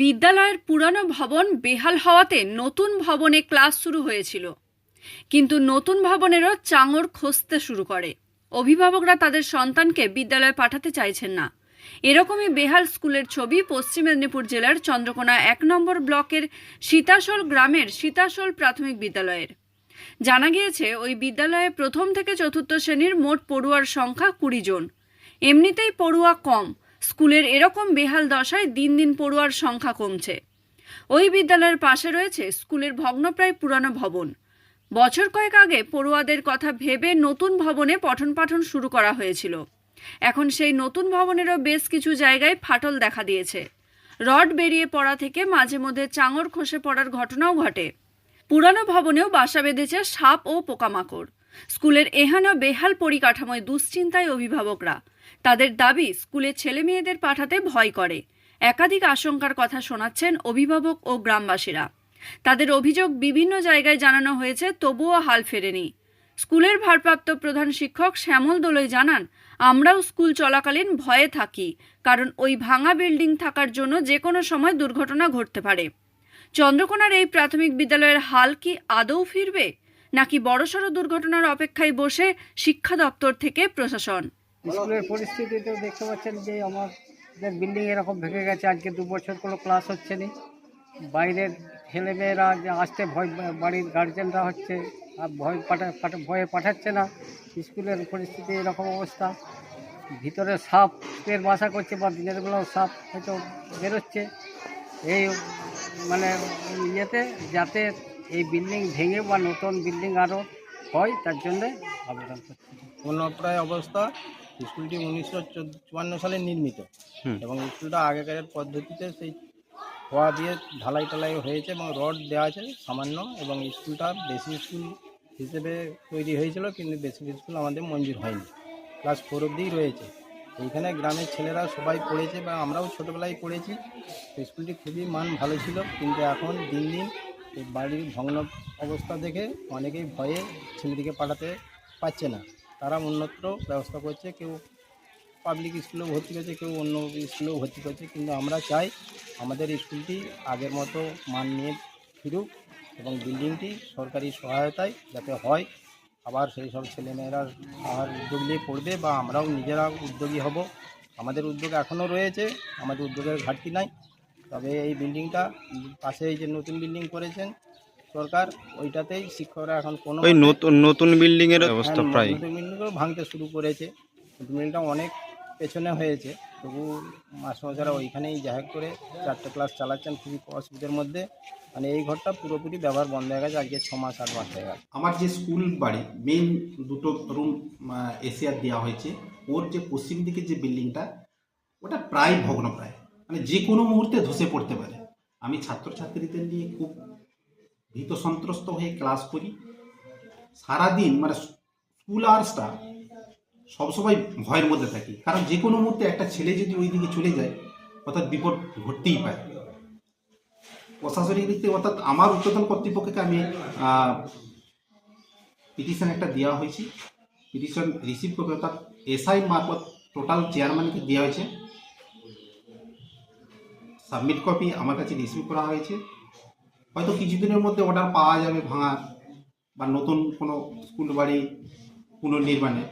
বিদ্যালয়ের পুরানো ভবন বেহাল হওয়াতে নতুন ভবনে ক্লাস শুরু হয়েছিল। কিন্তু নতুন ভবনেরও চাঙর খসতে শুরু করে। অভিভাবকরা তাদের সন্তানকে বিদ্যালয়ে পাঠাতে চাইছেন না। এরকমই বেহাল স্কুলের ছবি পশ্চিম মেদিনীপুর জেলার চন্দ্রকোনা এক নম্বর ব্লকের সীতাসোল গ্রামের সীতাসোল প্রাথমিক বিদ্যালয়ের। জানা গিয়েছে, ওই বিদ্যালয়ে প্রথম থেকে চতুর্থ শ্রেণির মোট পড়ুয়ার সংখ্যা কুড়ি জন। এমনিতেই পড়ুয়া কম। স্কুলের এরকম বেহাল দশায় দিন দিন পড়ুয়ার সংখ্যা কমছে। ওই বিদ্যালয়ের পাশে রয়েছে স্কুলের ভগ্নপ্রায় পুরানো ভবন। বছর কয়েক আগে পড়ুয়াদের কথা ভেবে নতুন ভবনে পঠন পাঠন শুরু করা হয়েছিল। এখন সেই নতুন ভবনেরও বেশ কিছু জায়গায় ফাটল দেখা দিয়েছে। রড বেরিয়ে পড়া থেকে মাঝে মধ্যে চাঙর খসে পড়ার ঘটনাও ঘটে। পুরানো ভবনেও বাসা বেঁধেছে সাপ ও পোকামাকড়। স্কুলের এহেন বেহাল পরিকাঠামোয় দুশ্চিন্তায় অভিভাবকরা। তাদের দাবি স্কুলে ছেলে মেয়েদের পাঠাতে ভয় করে। একাধিক আশঙ্কার কথা শোনাচ্ছেন অভিভাবক ও গ্রামবাসীরা। তাদের অভিযোগ বিভিন্ন জায়গায় জানানো হয়েছে, তবুও হাল ফেরেনি। স্কুলের ভারপ্রাপ্ত প্রধান শিক্ষক শ্যামল দোলই জানান, আমরাও স্কুল চলাকালীন ভয়ে থাকি, কারণ ওই ভাঙা বিল্ডিং থাকার জন্য যে কোনো সময় দুর্ঘটনা ঘটতে পারে। চন্দ্রকোনার এই প্রাথমিক বিদ্যালয়ের হাল কি আদৌ ফিরবে? নাকি বড়সড় দুর্ঘটনার অপেক্ষায় বসে শিক্ষা দপ্তর থেকে প্রশাসন? স্কুলের পরিস্থিতিতে দেখতে পাচ্ছেন যে আমাদের বিল্ডিং এরকম ভেঙে গেছে। আজকে দু বছর কোনো ক্লাস হচ্ছে না। বাইরের ছেলেমেয়েরা যে আসতে ভয় বাড়ির গার্জেনরা হচ্ছে আর ভয় পাঠা পাঠা ভয়ে পাঠাচ্ছে না। স্কুলের পরিস্থিতি এরকম অবস্থা। ভিতরে সাপের বাসা করছে বা দিনের বেলাও সাপ হয়তো বেরোচ্ছে। এই মানে ইয়েতে যাতে এই বিল্ডিং ভেঙে বা নতুন বিল্ডিং আরও হয় তার জন্যে আবেদন করছি। পুনঃপ্রায় অবস্থা স্কুলটি উনিশশো চুয়ান্ন সালে নির্মিত। এবং স্কুলটা আগেকারের পদ্ধতিতে সেই খোয়া দিয়ে ঢালাই টালাই হয়েছে এবং রড দেওয়া আছে সামান্য এবং স্কুলটা বেসিক স্কুল হিসেবে তৈরি হয়েছিল কিন্তু বেসিক স্কুল আমাদের মঞ্জুর হয়নি। ক্লাস ফোর অবধিই রয়েছে। এইখানে গ্রামের ছেলেরা সবাই পড়েছে বা আমরাও ছোটোবেলায় পড়েছি। স্কুলটি খুবই মান ভালো ছিল কিন্তু এখন দিন দিন এই বাড়ির ভগ্ন অবস্থা দেখে অনেকেই ভয়ে ছেলেদিকে পাঠাতে পারছে না। তারা অন্যত্র ব্যবস্থা করছে, কেউ পাবলিক স্কুলেও ভর্তি করছে কেউ অন্য স্কুলেও ভর্তি করছে, কিন্তু আমরা চাই আমাদের স্কুলটি আগের মতো মান নিয়ে ফিরুক এবং বিল্ডিংটি সরকারি সহায়তায় যাতে হয়। আবার সেই সব ছেলেমেয়েরা আর উদ্যোগ নিয়ে পড়বে বা আমরাও নিজেরা উদ্যোগী হব। আমাদের উদ্যোগ এখনও রয়েছে, আমাদের উদ্যোগের ঘাটতি নাই। তবে এই বিল্ডিংটা পাশে এই যে নতুন বিল্ডিং করেছেন সরকার ওইটাতেই শিক্ষকরা এখন কোনো ওই নতুন নতুন বিল্ডিং এর অবস্থা হ্যাঁ, প্রায়। নতুন বিল্ডিংও ভাঙতে শুরু করেছে। নতুন বিল্ডিংটা অনেক পেছনে হয়েছে। তবু মাস্টারমশাইরা ওইখানেই জাহের করে চারটে ক্লাস চালাচ্ছেন খুবই অসুবিধার মধ্যে। মানে এই ঘরটা পুরোপুরি ব্যবহার বন্ধ হয়ে গেছে আজকে ছ মাস আট মাস হয়ে গেছে। আমার যে স্কুল বাড়ি মেইন দুটো রুম এসিয়ার দেওয়া হয়েছে ওর যে পশ্চিম দিকে যে বিল্ডিংটা ওটা প্রায় ভগ্ন প্রায়। মানে যে কোনো মুহূর্তে ধসে পড়তে পারে। আমি ছাত্রছাত্রীদের নিয়ে খুব ভীত সন্ত্রস্ত হয়ে ক্লাস করি। সারাদিন মানে স্কুল আওয়ার্সটা সবসময় ভয়ের মধ্যে থাকি। কারণ যে কোনো মুহূর্তে একটা ছেলে যদি ওই দিকে চলে যায়, অর্থাৎ বিপদ ঘটতেই পারে। প্রশাসনিক দিক থেকে অর্থাৎ আমার উচ্চতন কর্তৃপক্ষকে আমি পিটিশন একটা দেওয়া হয়েছে। পিটিশন রিসিভ করবে অর্থাৎ এসআই মারফত টোটাল চেয়ারম্যানকে দেওয়া হয়েছে। সাবমিট কপি আমার কাছে রিসিভ করা হয়েছে। হয়তো কিছুদিনের মধ্যে অর্ডার পাওয়া যাবে ভাঙার বা নতুন কোনো স্কুল বাড়ি পুনর্নির্মাণের।